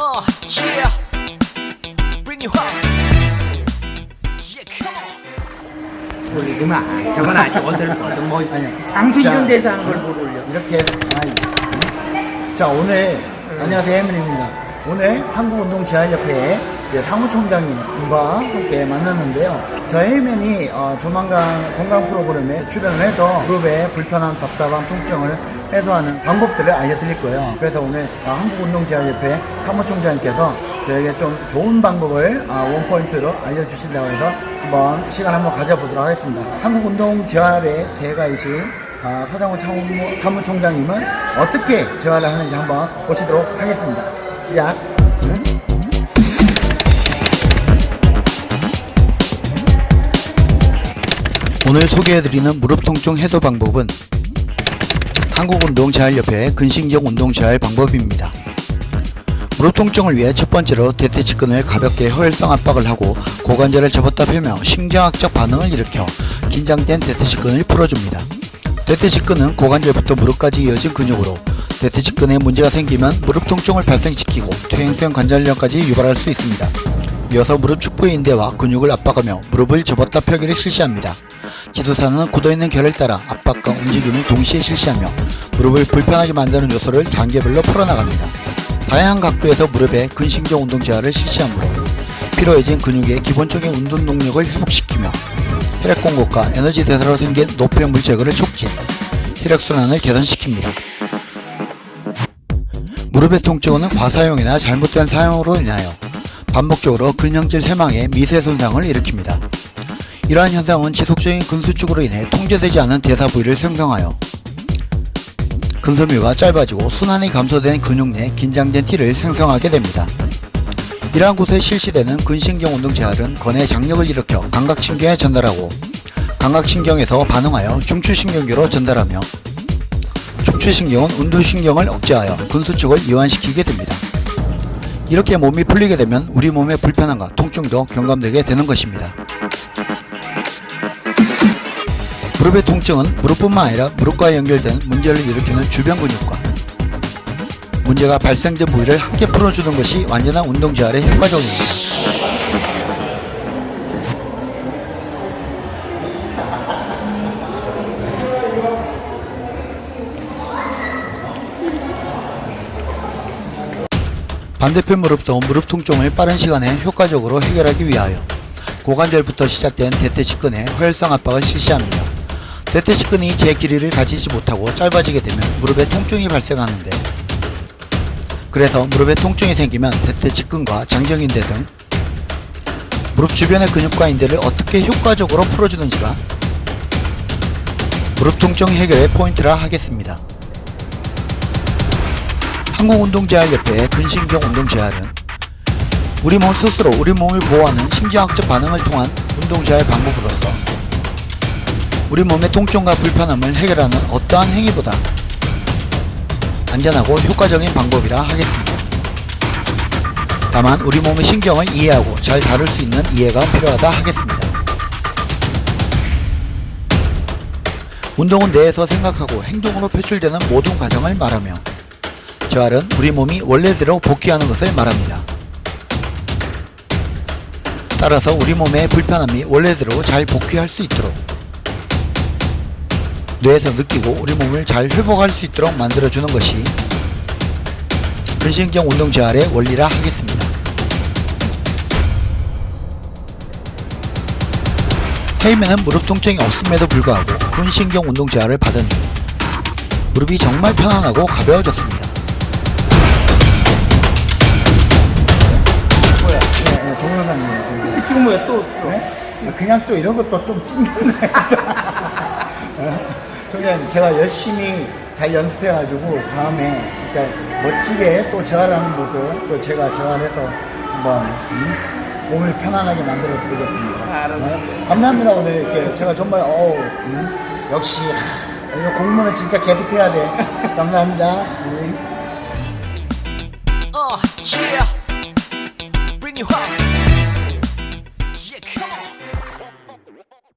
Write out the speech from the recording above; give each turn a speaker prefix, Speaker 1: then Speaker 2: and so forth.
Speaker 1: Uh, yeah. Bring you up. Yeah, come on.
Speaker 2: 올리지 마. 저건 아직 옷을 벗어 뭐
Speaker 3: 아니요.
Speaker 2: 상투
Speaker 3: 자,
Speaker 2: 이런 데서 한걸못 올려.
Speaker 3: 이렇게 아이. 자 오늘 안녕하세요 해민입니다. 오늘 한국운동재활협회 이제 사무총장님과 함께 만났는데요. 저 해민이 어, 조만간 건강 프로그램에 출연을 해서 무릎에 불편한 답답한 통증을 해소하는 방법들을 알려드릴 거예요. 그래서 오늘 어, 한국운동재활협회 사무총장님께서 저에게 좀 좋은 방법을 아, 원포인트로 알려주신다고 해서 한번 시간 한번 가져보도록 하겠습니다. 한국운동재활의 대가이신 아, 서장훈 사무, 사무총장님은 어떻게 재활을 하는지 한번 보시도록 하겠습니다. 시작.
Speaker 4: 오늘 소개해드리는 무릎 통증 해소 방법은 한국운동재활협회의 근신경 운동재활 방법입니다. 무릎 통증을 위해 첫 번째로 대퇴직근을 가볍게 허혈성 압박을 하고 고관절을 접었다 펴며 심장학적 반응을 일으켜 긴장된 대퇴직근을 풀어줍니다. 대퇴직근은 고관절부터 무릎까지 이어진 근육으로 대퇴직근에 문제가 생기면 무릎 통증을 발생시키고 퇴행성 관절염까지 유발할 수 있습니다. 이어서 무릎 축부의 인대와 근육을 압박하며 무릎을 접었다 펴기를 실시합니다. 지도사는 굳어있는 결을 따라 압박과 움직임을 동시에 실시하며 무릎을 불편하게 만드는 요소를 단계별로 풀어나갑니다. 다양한 각도에서 무릎에 근신경 운동 제어를 실시하므로 피로해진 근육의 기본적인 운동 능력을 회복시키며 혈액 공급과 에너지 대사로 생긴 노폐 물 제거를 촉진, 혈액순환을 개선시킵니다. 무릎의 통증은 과사용이나 잘못된 사용으로 인하여 반복적으로 근형질 세망에 미세 손상을 일으킵니다. 이러한 현상은 지속적인 근수축으로 인해 통제되지 않은 대사 부위를 생성하여 근섬유가 짧아지고 순환이 감소된 근육 내 긴장된 티를 생성하게 됩니다. 이러한 곳에 실시되는 근신경 운동 재활은 건의 장력을 일으켜 감각신경에 전달하고 감각신경에서 반응하여 중추신경계로 전달하며 척추신경은 운동신경을 억제하여 근수축을 이완시키게 됩니다. 이렇게 몸이 풀리게 되면 우리 몸의 불편함과 통증도 경감되게 되는 것입니다. 무릎의 통증은 무릎뿐만 아니라 무릎과 연결된 문제를 일으키는 주변 근육과 문제가 발생된 부위를 함께 풀어주는 것이 완전한 운동 재활에 효과적입니다. 반대편 무릎도 무릎 통증을 빠른 시간에 효과적으로 해결하기 위하여 고관절부터 시작된 대퇴 직근에 허혈성 압박을 실시합니다. 대퇴직근이 제 길이를 가지지 못하고 짧아지게 되면 무릎에 통증이 발생하는데 그래서 무릎에 통증이 생기면 대퇴직근과 장경인대 등 무릎 주변의 근육과 인대를 어떻게 효과적으로 풀어주는지가 무릎 통증 해결의 포인트라 하겠습니다. 한국운동재활협회의 근신경 운동재활은 우리 몸 스스로 우리 몸을 보호하는 심리학적 반응을 통한 운동재활 방법으로서 우리 몸의 통증과 불편함을 해결하는 어떠한 행위보다 안전하고 효과적인 방법이라 하겠습니다. 다만 우리 몸의 신경을 이해하고 잘 다룰 수 있는 이해가 필요하다 하겠습니다. 운동은 뇌에서 생각하고 행동으로 표출되는 모든 과정을 말하며 재활은 우리 몸이 원래대로 복귀하는 것을 말합니다. 따라서 우리 몸의 불편함이 원래대로 잘 복귀할 수 있도록 뇌에서 느끼고 우리 몸을 잘 회복할 수 있도록 만들어주는 것이 근신경 운동 재활의 원리라 하겠습니다. 헤이맨은 무릎 통증이 없음에도 불구하고 근신경 운동 재활을 받으니 무릎이 정말 편안하고 가벼워졌습니다.
Speaker 3: 뭐야? 네, 네, 동영상이에요.
Speaker 2: 지금 뭐야 또? 또.
Speaker 3: 네? 그냥 또 이런 것도 좀 찍는 거 야. 총장님, 제가 열심히 잘 연습해가지고 다음에 진짜 멋지게 또 재활하는 모습, 또 제가 재활해서 한번 음, 몸을 편안하게 만들어 드리겠습니다.
Speaker 2: 알았어.
Speaker 3: 네? 감사합니다, 오늘 이렇게. 제가 정말, 어우, 음, 역시, 하, 이거 공부는 진짜 계속해야 돼. 감사합니다. 음.
Speaker 1: Uh, yeah. Up.